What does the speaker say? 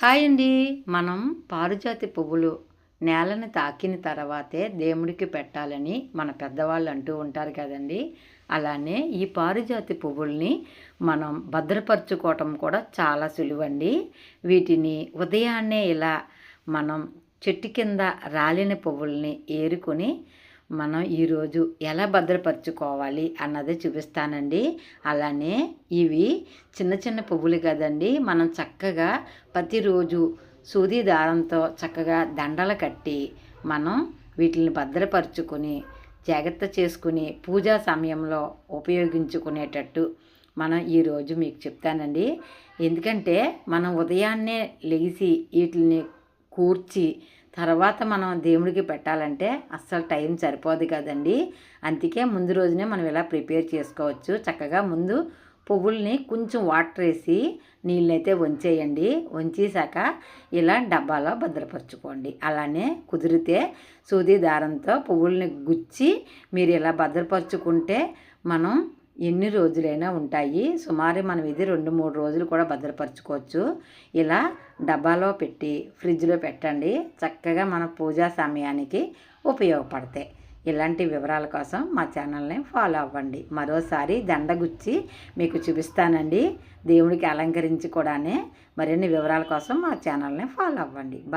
Hi అండి. మనం పారిజాతి పువ్వులు నేలని తాకిన తర్వాతే దేవుడికి పెట్టాలని మన పెద్దవాళ్ళు అంటూ ఉంటారు కదండి. అలానే ఈ పారిజాతి పువ్వుల్ని మనం భద్రపరచుకోవటం కూడా చాలా సులువండి. వీటిని ఉదయాన్నే ఇలా మనం చెట్టు కింద రాలిన పువ్వుల్ని ఏరుకొని మనం ఈరోజు ఎలా భద్రపరచుకోవాలి అన్నది చూపిస్తానండి. అలానే ఇవి చిన్న చిన్న పువ్వులు కదండి. మనం చక్కగా ప్రతిరోజు సూది దారంతో చక్కగా దండలు కట్టి మనం వీటిని భద్రపరుచుకొని జాగ్రత్త చేసుకుని పూజా సమయంలో ఉపయోగించుకునేటట్టు మనం ఈరోజు మీకు చెప్తానండి. ఎందుకంటే మనం ఉదయాన్నే లెగిసి వీటిని కూర్చి తర్వాత మనం దేవుడికి పెట్టాలంటే అస్సలు టైం సరిపోదు కదండి. అందుకే ముందు రోజునే మనం ఇలా ప్రిపేర్ చేసుకోవచ్చు. చక్కగా ముందు పువ్వుల్ని కొంచెం వాటర్ వేసి నీళ్ళైతే వంచేయండి. వంచేసాక ఇలా డబ్బాలో భద్రపరచుకోండి. అలానే కుదిరితే సూది దారంతో పువ్వుల్ని గుచ్చి మీరు ఇలా భద్రపరచుకుంటే మనం ఎన్ని రోజులైనా ఉంటాయి. సుమారు మనం ఇది రెండు మూడు రోజులు కూడా భద్రపరచుకోవచ్చు. ఇలా డబ్బాలో పెట్టి ఫ్రిడ్జ్లో పెట్టండి. చక్కగా మన పూజా సమయానికి ఉపయోగపడతాయి. ఇలాంటి వివరాల కోసం మా ఛానల్ని ఫాలో అవ్వండి. మరోసారి దండగుచ్చి మీకు చూపిస్తానండి. దేవుడికి అలంకరించి కూడానే మరిన్ని వివరాల కోసం మా ఛానల్ని ఫాలో అవ్వండి. బా